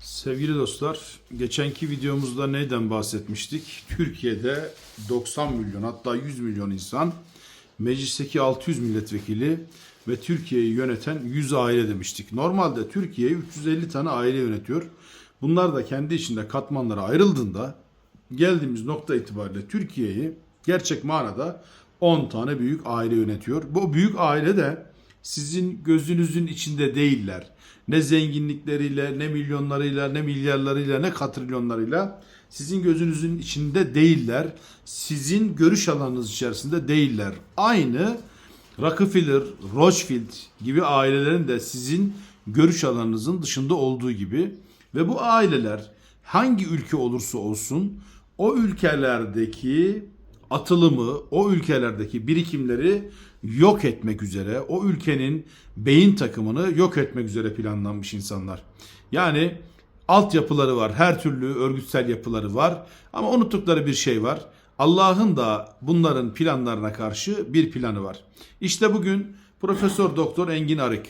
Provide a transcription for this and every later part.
Sevgili dostlar, geçenki videomuzda neyden bahsetmiştik? Türkiye'de 90 milyon hatta 100 milyon insan, meclisteki 600 milletvekili ve Türkiye'yi yöneten 100 aile demiştik. Normalde Türkiye 350 tane aile yönetiyor. Bunlar da kendi içinde katmanlara ayrıldığında geldiğimiz nokta itibariyle Türkiye'yi gerçek manada 10 tane büyük aile yönetiyor. Bu büyük aile de sizin gözünüzün içinde değiller. Ne zenginlikleriyle, ne milyonlarıyla, ne milyarlarıyla, ne katrilyonlarıyla sizin gözünüzün içinde değiller. Sizin görüş alanınız içerisinde değiller. Aynı Rockefeller, Rothschild gibi ailelerin de sizin görüş alanınızın dışında olduğu gibi ve bu aileler hangi ülke olursa olsun o ülkelerdeki atılımı, o ülkelerdeki birikimleri yok etmek üzere, o ülkenin beyin takımını yok etmek üzere planlanmış insanlar. Yani altyapıları var, her türlü örgütsel yapıları var ama unuttukları bir şey var. Allah'ın da bunların planlarına karşı bir planı var. İşte bugün Profesör Doktor Engin Arık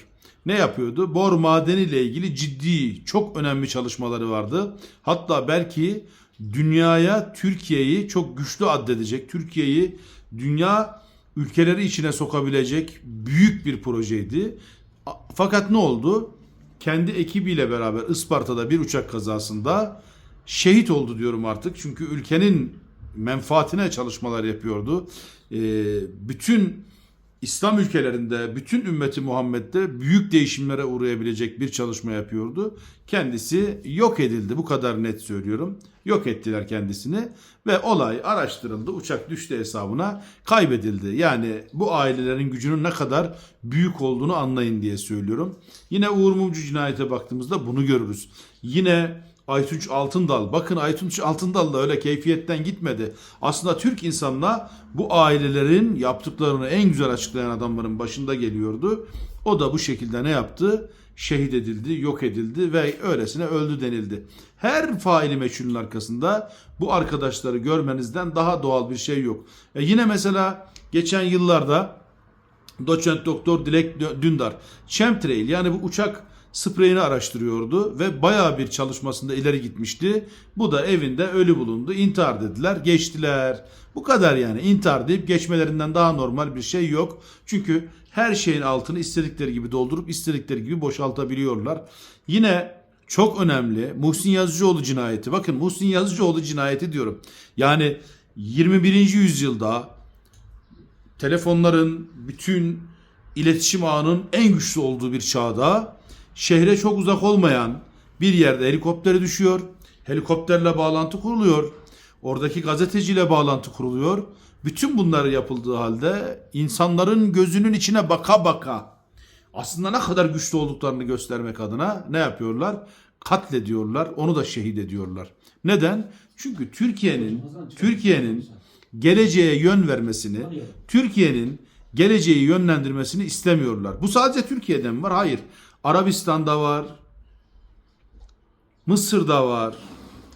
ne yapıyordu? Bor madeni ile ilgili ciddi, çok önemli çalışmaları vardı. Hatta belki dünyaya Türkiye'yi çok güçlü addedecek, Türkiye'yi dünya ülkeleri içine sokabilecek büyük bir projeydi. Fakat ne oldu? Kendi ekibiyle beraber Isparta'da bir uçak kazasında şehit oldu diyorum artık. Çünkü ülkenin menfaatine çalışmalar yapıyordu. Ee, bütün İslam ülkelerinde, bütün ümmeti Muhammed'de büyük değişimlere uğrayabilecek bir çalışma yapıyordu. Kendisi yok edildi. Bu kadar net söylüyorum. Yok ettiler kendisini ve olay araştırıldı. Uçak düştü hesabına kaybedildi. Yani bu ailelerin gücünün ne kadar büyük olduğunu anlayın diye söylüyorum. Yine Uğur Mumcu cinayete baktığımızda bunu görürüz. Yine Aytunç Altındal. Bakın Aytunç Altındal da öyle keyfiyetten gitmedi. Aslında Türk insanına bu ailelerin yaptıklarını en güzel açıklayan adamların başında geliyordu. O da bu şekilde ne yaptı? Şehit edildi, yok edildi ve öylesine öldü denildi. Her faili meçhulün arkasında bu arkadaşları görmenizden daha doğal bir şey yok. E yine mesela geçen yıllarda Doçent Doktor Dilek Dündar Chemtrail yani bu uçak spreyini araştırıyordu ve bayağı bir çalışmasında ileri gitmişti. Bu da evinde ölü bulundu. İntihar dediler. Geçtiler. Bu kadar yani. İntihar deyip geçmelerinden daha normal bir şey yok. Çünkü her şeyin altını istedikleri gibi doldurup istedikleri gibi boşaltabiliyorlar. Yine çok önemli Muhsin Yazıcıoğlu cinayeti. Bakın Muhsin Yazıcıoğlu cinayeti diyorum. Yani 21. yüzyılda telefonların bütün iletişim ağının en güçlü olduğu bir çağda şehre çok uzak olmayan bir yerde helikoptere düşüyor. Helikopterle bağlantı kuruluyor. Oradaki gazeteciyle bağlantı kuruluyor. Bütün bunları yapıldığı halde insanların gözünün içine baka baka aslında ne kadar güçlü olduklarını göstermek adına ne yapıyorlar? Katlediyorlar, onu da şehit ediyorlar. Neden? Çünkü Türkiye'nin Türkiye'nin geleceğe yön vermesini, Türkiye'nin geleceği yönlendirmesini istemiyorlar. Bu sadece Türkiye'de mi var? Hayır. Arabistan'da var, Mısır'da var,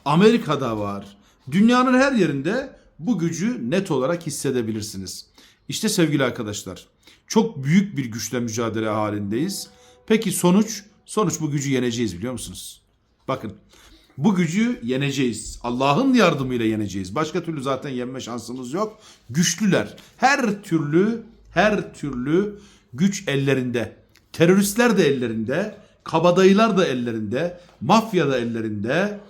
Amerika'da var. Dünyanın her yerinde bu gücü net olarak hissedebilirsiniz. İşte sevgili arkadaşlar, çok büyük bir güçle mücadele halindeyiz. Peki sonuç? Sonuç bu gücü yeneceğiz biliyor musunuz? Bakın bu gücü yeneceğiz. Allah'ın yardımıyla yeneceğiz. Başka türlü zaten yenme şansımız yok. Güçlüler. Her türlü her türlü güç ellerinde. Teröristler de ellerinde. Kabadayılar da ellerinde. Mafya da ellerinde.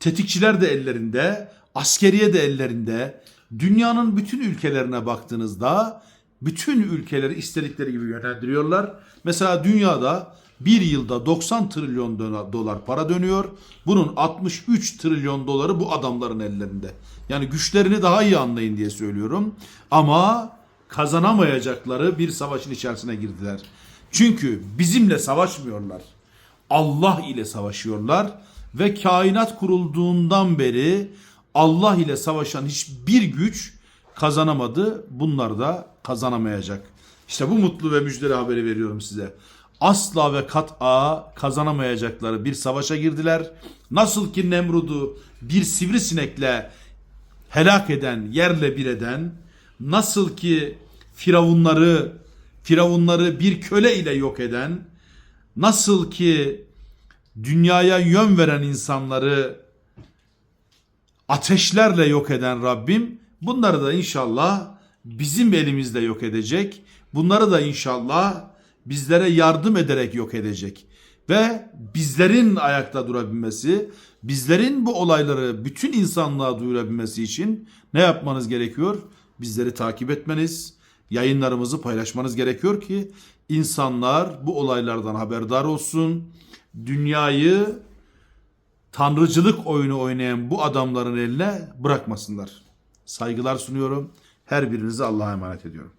Tetikçiler de ellerinde, askeriye de ellerinde. Dünyanın bütün ülkelerine baktığınızda bütün ülkeleri istedikleri gibi yönlendiriyorlar. Mesela dünyada bir yılda 90 trilyon dola- dolar para dönüyor. Bunun 63 trilyon doları bu adamların ellerinde. Yani güçlerini daha iyi anlayın diye söylüyorum. Ama kazanamayacakları bir savaşın içerisine girdiler. Çünkü bizimle savaşmıyorlar. Allah ile savaşıyorlar ve kainat kurulduğundan beri Allah ile savaşan hiçbir güç kazanamadı. Bunlar da kazanamayacak. İşte bu mutlu ve müjdeli haberi veriyorum size. Asla ve kat'a kazanamayacakları bir savaşa girdiler. Nasıl ki Nemrud'u bir sivrisinekle helak eden, yerle bir eden, nasıl ki Firavunları Firavunları bir köle ile yok eden, nasıl ki dünyaya yön veren insanları ateşlerle yok eden Rabbim bunları da inşallah bizim elimizde yok edecek. Bunları da inşallah bizlere yardım ederek yok edecek. Ve bizlerin ayakta durabilmesi, bizlerin bu olayları bütün insanlığa duyurabilmesi için ne yapmanız gerekiyor? Bizleri takip etmeniz, yayınlarımızı paylaşmanız gerekiyor ki insanlar bu olaylardan haberdar olsun. Dünyayı tanrıcılık oyunu oynayan bu adamların eline bırakmasınlar. Saygılar sunuyorum. Her birinizi Allah'a emanet ediyorum.